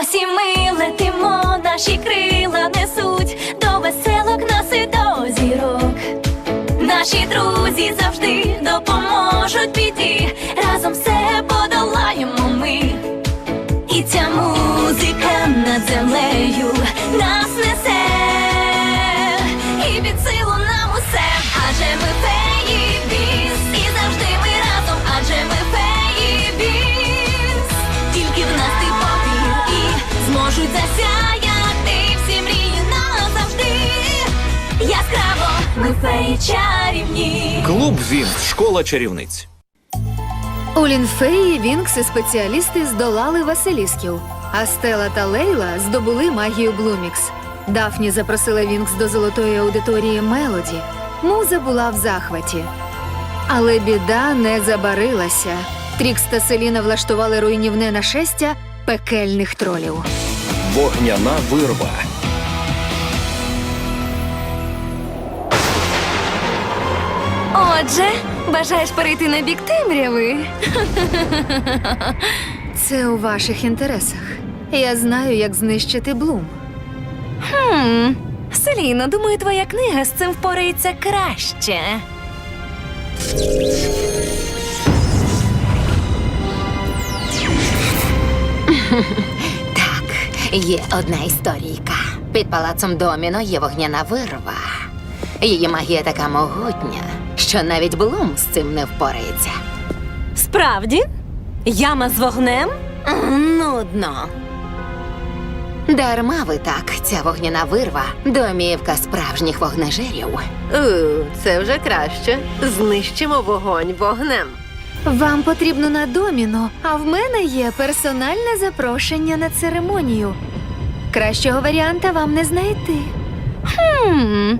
Ось і ми летимо, наші крила несуть до веселок нас і до зірок. Наші друзі завжди допоможуть піти, Разом все подолаємо ми. Ми чарівні. Клуб Вінкс, школа чарівниць. У Лінфеї Вінкс і спеціалісти здолали Василісків, а Стела та Лейла здобули магію Блумікс. Дафні запросила Вінкс до золотої аудиторії Мелоді. Муза була в захваті. Але біда не забарилася. Трікс та Селіна влаштували руйнівне нашестя пекельних тролів. Вогняна вирва. Отже, бажаєш перейти на бік темряви? Це у ваших інтересах. Я знаю, як знищити Блум. Хм. Селіно, думаю, твоя книга з цим впорається краще. Так, є одна історійка. Під палацом Доміно є вогняна вирва. Її магія така могутня, що навіть Блум з цим не впорається. Справді? Яма з вогнем? Нудно. Дарма ви так, ця вогняна вирва домівка справжніх вогнежерів. У, це вже краще. Знищимо вогонь вогнем. Вам потрібно на доміно, а в мене є персональне запрошення на церемонію. Кращого варіанта вам не знайти. Хм.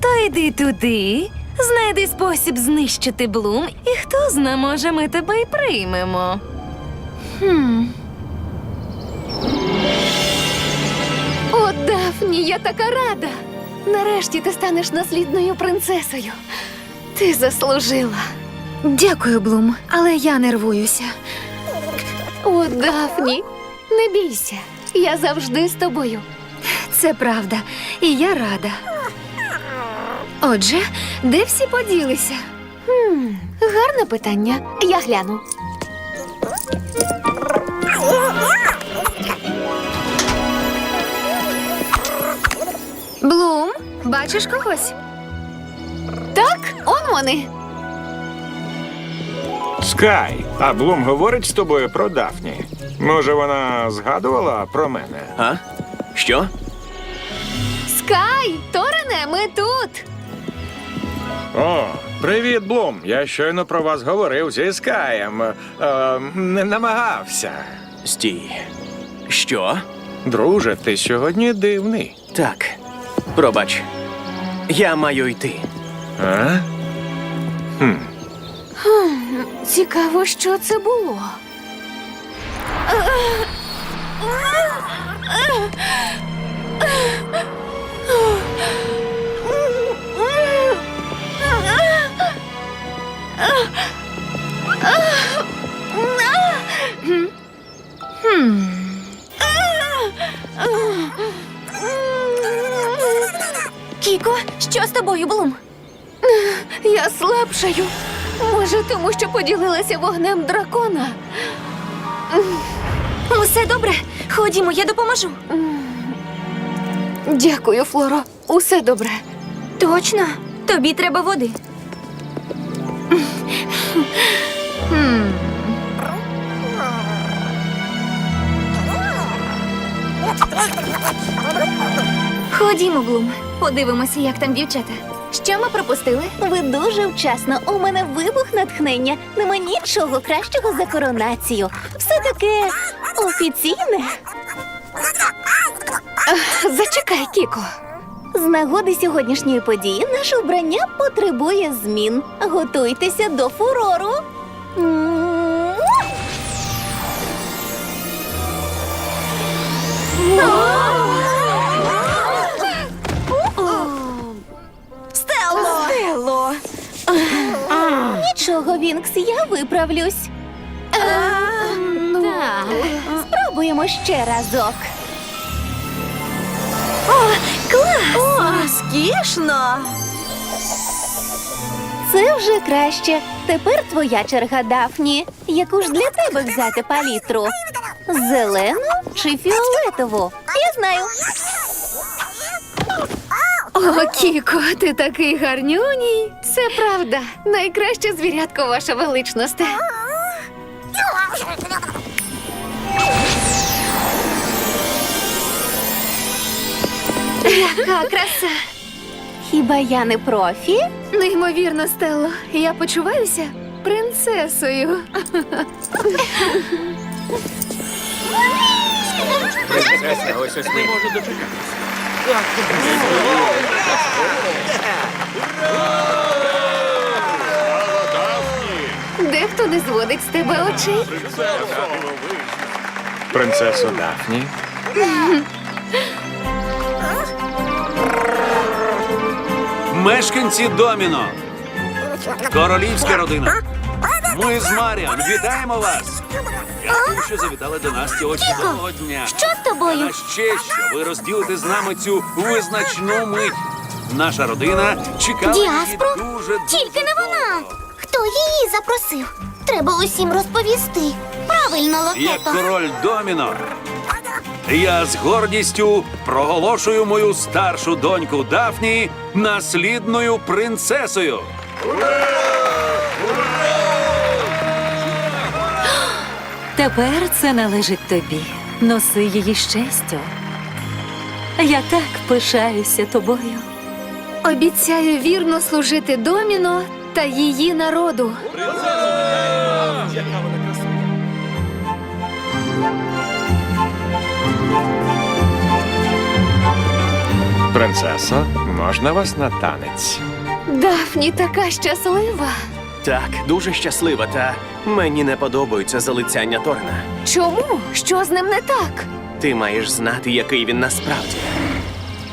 То йди туди, знайди спосіб знищити Блум, і хто зна, може, ми тебе й приймемо. Хм. О, Дафні, я така рада. Нарешті ти станеш наслідною принцесою. Ти заслужила. Дякую, Блум, але я нервуюся. О, Дафні, не бійся. Я завжди з тобою. Це правда, і я рада. Отже, де всі поділися? Хм, гарне питання. Я гляну. Блум, бачиш когось? Так, он вони. Скай, а Блум говорить з тобою про Дафні. Може, вона згадувала про мене? А? Що? Скай, Торене, ми тут. О, привіт, Блум. Я щойно про вас говорив зі Скаєм. Е, не намагався. Стій. Що? Друже, ти сьогодні дивний. Так. Пробач. Я маю йти. А? Хм. Цікаво, що це було. Поділилася вогнем дракона. Усе добре. Ходімо, я допоможу. Дякую, Флоро. Усе добре. Точно, тобі треба води. Ходімо, Блум. Подивимося, як там дівчата. Що ми пропустили? Ви дуже вчасно. У мене вибух натхнення. Нема нічого кращого за коронацію. Все таке офіційне. Зачекай, Кіко. З нагоди сьогоднішньої події наше вбрання потребує змін. Готуйтеся до фурору. М. Нічого, Вінкс, я виправлюсь. Ну, спробуємо ще разок. О, розкішно! Це вже краще. Тепер твоя черга, Дафні. Яку ж для тебе взяти палітру? Зелену чи фіолетову? Я знаю. О, Кіко, ти такий гарнюній. Це правда. Найкраще звірятко, ваша величність. Яка краса! Хіба я не профі? Неймовірно, Стелло. Я почуваюся принцесою. Ось ось не можу дочекатися. Дехто не зводить з тебе очей. Принцесо Дафні. Мешканці Доміно. Королівська родина. Ми з Маріан вітаємо вас. Дякую, що завітали до нас цього чудового дня. Що з тобою? А ще що ви розділите з нами цю визначну мить. Наша родина чекала її Діаспро? дуже Тільки не вона. довго. Хто її запросив? Треба усім розповісти. Правильно, Як король Доміно. Я з гордістю проголошую мою старшу доньку Дафні наслідною принцесою. Тепер це належить тобі. Носи її з честю. Я так пишаюся тобою. Обіцяю вірно служити Доміно та її народу. Принцесо, можна вас на танець? Дафні така щаслива. Так, дуже щаслива, та мені не подобаються залицяння Торна. Чому? Що з ним не так? Ти маєш знати, який він насправді.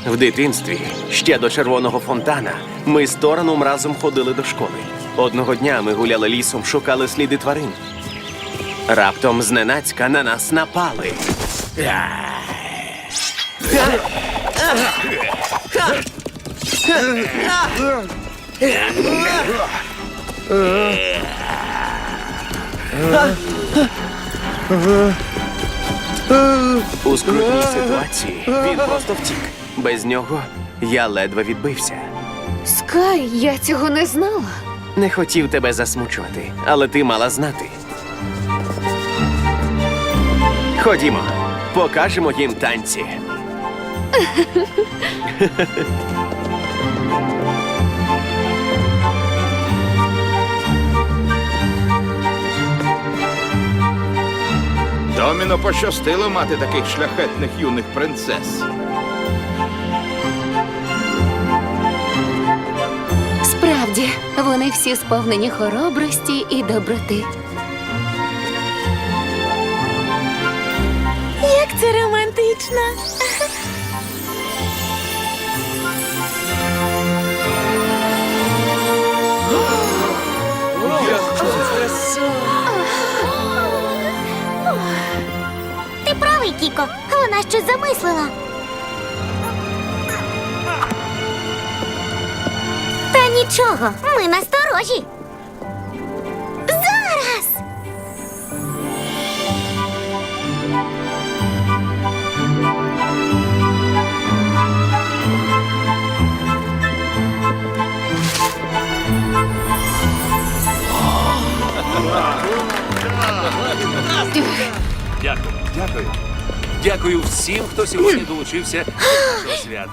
В дитинстві, ще до червоного фонтана, ми з Тораном разом ходили до школи. Одного дня ми гуляли лісом, шукали сліди тварин. Раптом зненацька на нас напали. У скрутній ситуації він просто втік. Без нього я ледве відбився. Скай, я цього не знала. Не хотів тебе засмучувати, але ти мала знати. Ходімо, покажемо їм танці. Доміно пощастило мати таких шляхетних юних принцес. Справді, вони всі сповнені хоробрості і доброти. Як це романтично. Кіко. Вона щось замислила. Та нічого, ми насторожі. Зараз. Дякую, дякую. Дякую всім, хто сьогодні долучився до нашого свята.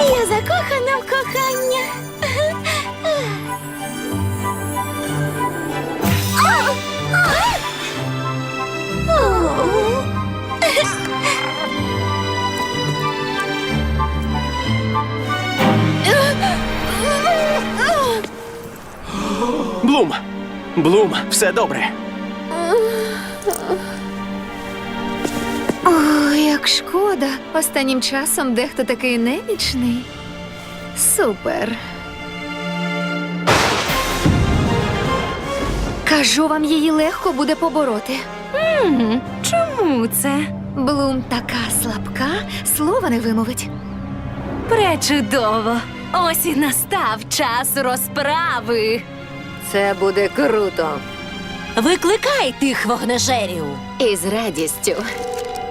Я закохана в кохання. Блум! Блум, все добре. О, як шкода. Останнім часом дехто такий немічний. Супер. Кажу вам, її легко буде побороти. Чому це? Блум така слабка, слова не вимовить. Пречудово. Ось і настав час розправи. Це буде круто. Викликай тих вогнежерів. І з радістю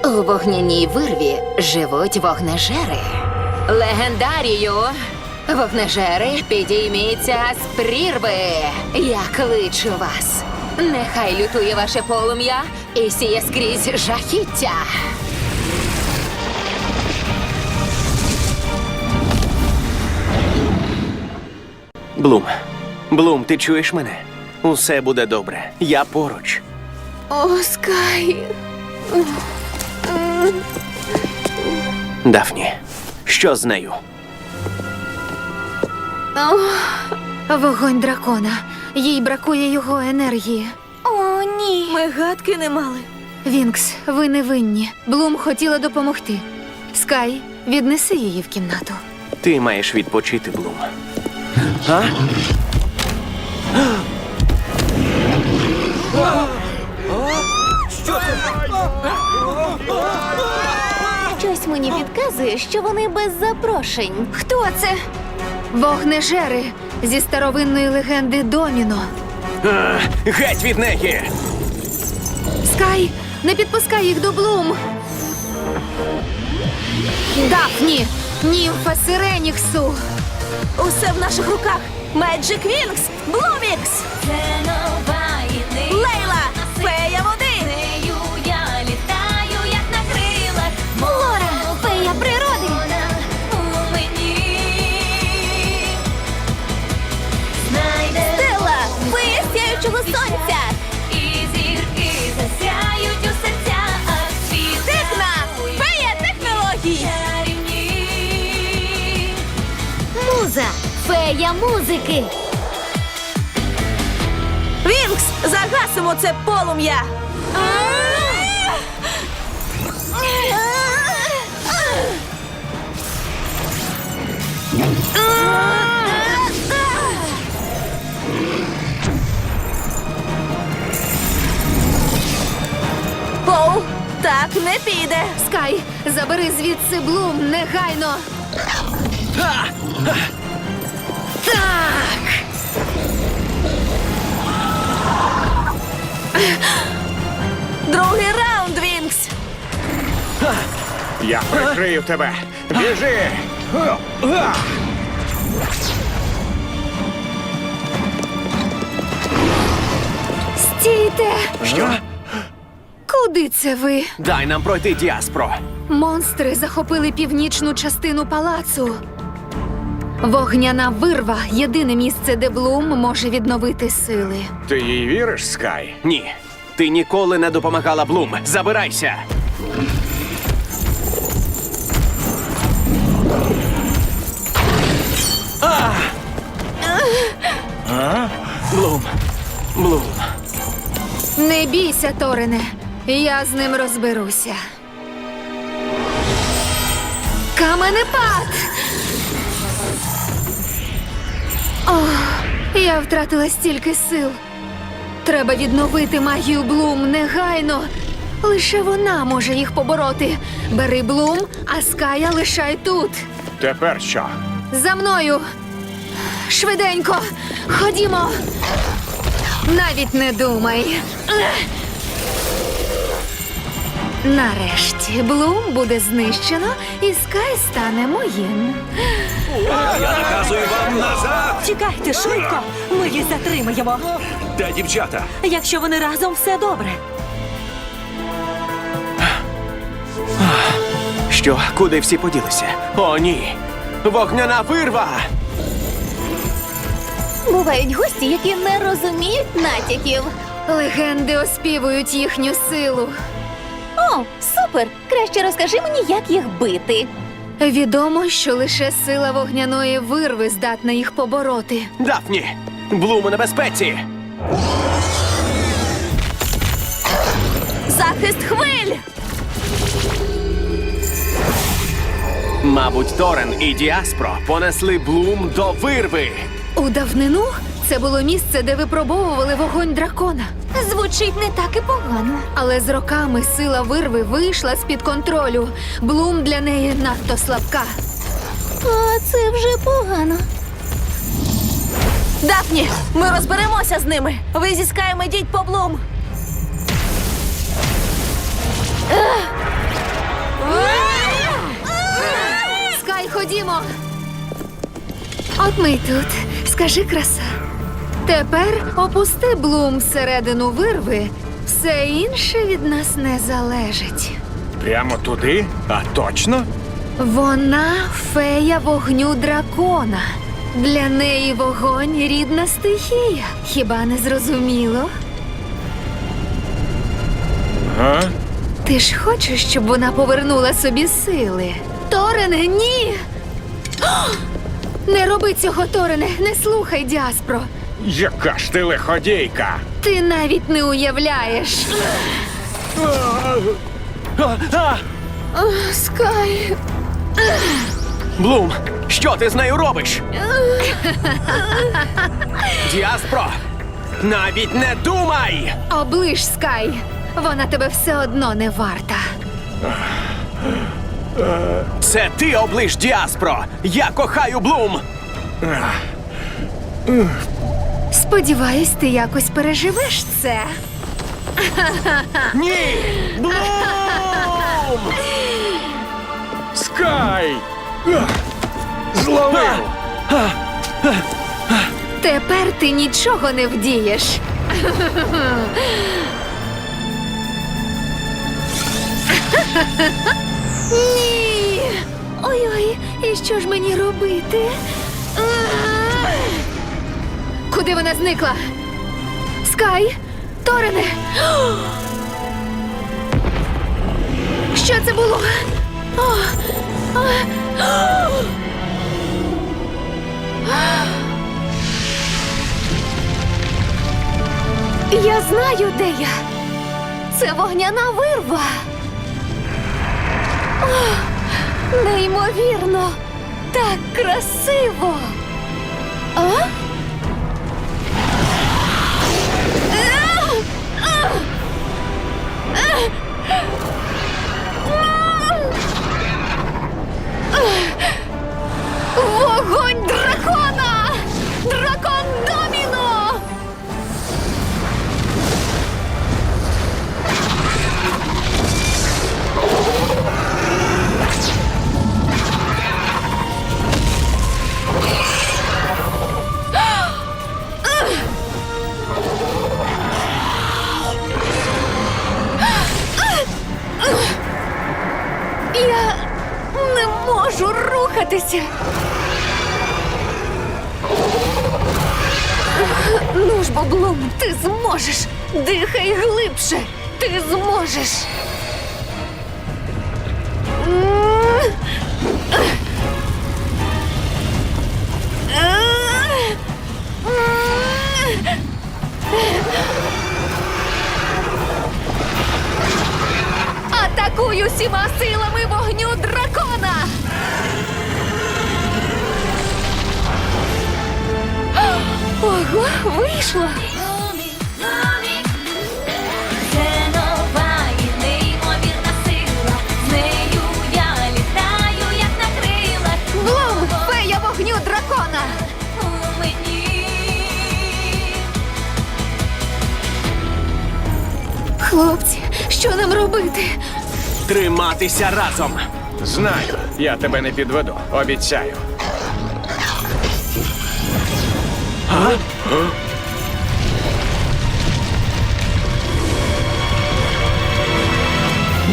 у вогняній вирві живуть вогнежери. Легендарію! Вогнежери, підійміться з прірви. Я кличу вас. Нехай лютує ваше полум'я і сіє скрізь жахіття. Блум. Блум, ти чуєш мене? Усе буде добре. Я поруч. О, Скай. Дафні, що з нею? Вогонь дракона. Їй бракує його енергії. О, ні. Ми гадки не мали. Вінкс, ви не винні. Блум хотіла допомогти. Скай, віднеси її в кімнату. Ти маєш відпочити, Блум. А? Щось мені підказує, що вони без запрошень. Хто це? Вогнежери зі старовинної легенди Доміно. А, геть від неї! Скай, не підпускай їх до Блум. Дафні, німфа Сиреніксу. Усе в наших руках. Меджик Вінкс, Блумікс, Це фея музики. Вінкс, загасимо це полум'я. Поу, так не піде. Скай, забери звідси Блум негайно. Так. Другий раунд, Вінкс. Я прикрию тебе. Біжи! Стійте! Що? Куди це ви? Дай нам пройти діаспро. Монстри захопили північну частину палацу. Вогняна вирва єдине місце, де Блум може відновити сили. Ти їй віриш, Скай? Ні. Ти ніколи не допомагала Блум. Забирайся. А! Блум. Блум. Не бійся, Торене. Я з ним розберуся. Каменепад! Ох, я втратила стільки сил. Треба відновити магію Блум негайно. Лише вона може їх побороти. Бери Блум, а Ская лишай тут. Тепер що? За мною. Швиденько. Ходімо. Навіть не думай. Нарешті Блум буде знищено і Скай стане моїм. Я наказую вам назад! Чекайте швидко. Ми їх затримаємо. Де дівчата? Якщо вони разом, все добре. Що? Куди всі поділися? О, ні. Вогняна вирва! Бувають гості, які не розуміють натяків. Легенди оспівують їхню силу. О, супер! Краще розкажи мені, як їх бити. Відомо, що лише сила вогняної вирви здатна їх побороти. Дафні! Блум у небезпеці! Захист хвиль. Мабуть, Торен і Діаспро понесли Блум до вирви. У давнину Це було місце, де випробовували вогонь дракона. Звучить не так і погано. Але з роками сила вирви вийшла з-під контролю. Блум для неї надто слабка. А це вже погано. Дафні, ми розберемося з ними. Ви зі Скаєм по Блум. Скай, ходімо. От ми й тут. Скажи краса. Тепер опусти блум всередину вирви. Все інше від нас не залежить. Прямо туди? А точно? Вона фея вогню дракона. Для неї вогонь рідна стихія. Хіба не зрозуміло? А? Ти ж хочеш, щоб вона повернула собі сили? Торене, ні! О! Не роби цього, Торене, не слухай діаспро. Яка ж ти лиходійка? Ти навіть не уявляєш. Скай. Блум, що ти з нею робиш? Діаспро! Навіть не думай! Оближ, Скай. Вона тебе все одно не варта. Це ти облиш Діаспро! Я кохаю Блум! Сподіваюсь, ти якось переживеш це. Ні! Блум! Скай! Зловив! Тепер ти нічого не вдієш. Ні. Ой-ой, і що ж мені робити? А! Куди вона зникла? Скай? Торене? Що це було? О! Я знаю, де я. Це вогняна вирва. О, неймовірно, так красиво. А? Ugh! Дихай глибше. Ти зможеш. М. Атакуй усіма силами вогню дракона! Ого, вийшло! Хлопці, що нам робити? Триматися разом! Знаю, я тебе не підведу, обіцяю.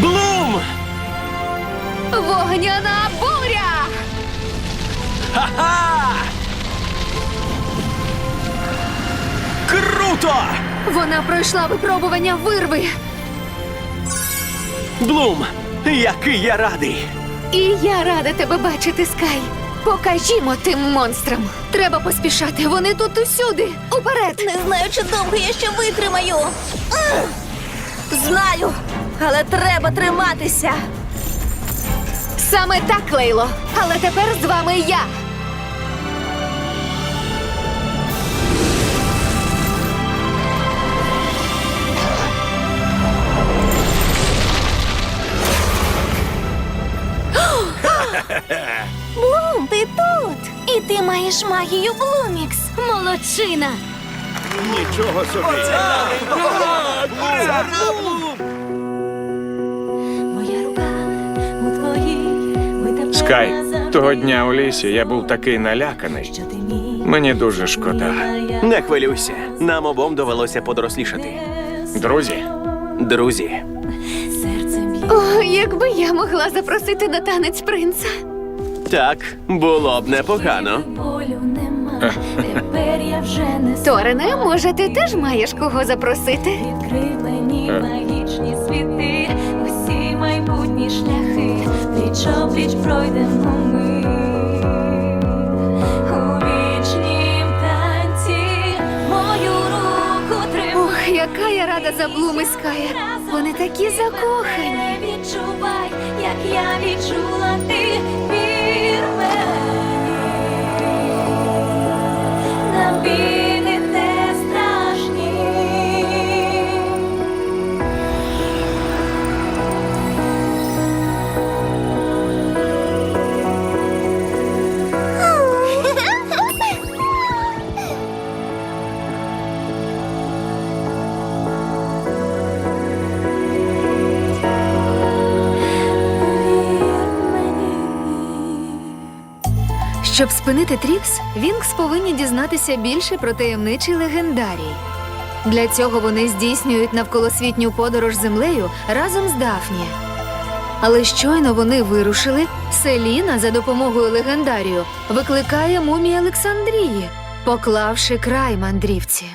Блум! Вогняна буря! Ха-ха! Круто! Вона пройшла випробування вирви. Блум, який я радий! І я рада тебе бачити, Скай. Покажімо тим монстрам. Треба поспішати. Вони тут усюди. Уперед! Не знаю, чи довго я ще витримаю. Знаю, але треба триматися. Саме так, Лейло. Але тепер з вами я. Магію Блумікс. Молодчина! Нічого собі. Моя рука у твоїй. Ми тепер Скай, назавжди. того дня у лісі я був такий наляканий. Що ти мій, Мені дуже шкода. моя Не хвилюйся, нам обом довелося подорослішати. Друзі, Друзі, серце б'є. О, якби я могла запросити на танець принца. Так, було б непогано. Болю нема. Тепер я вже не Торене, може, ти теж маєш кого запросити? відкривлені магічні світи, усі майбутні шляхи, пліч опліч пройдемо ми у вічнім танці, мою руку тримай. Ох, яка я рада за Блум і Ская. Вони такі закохані. Не відчувай, як я відчула Щоб спинити Трікс, Вінкс повинні дізнатися більше про таємничий легендарій. Для цього вони здійснюють навколосвітню подорож землею разом з Дафні. Але щойно вони вирушили, Селіна за допомогою легендарію викликає мумії Олександрії, поклавши край мандрівці.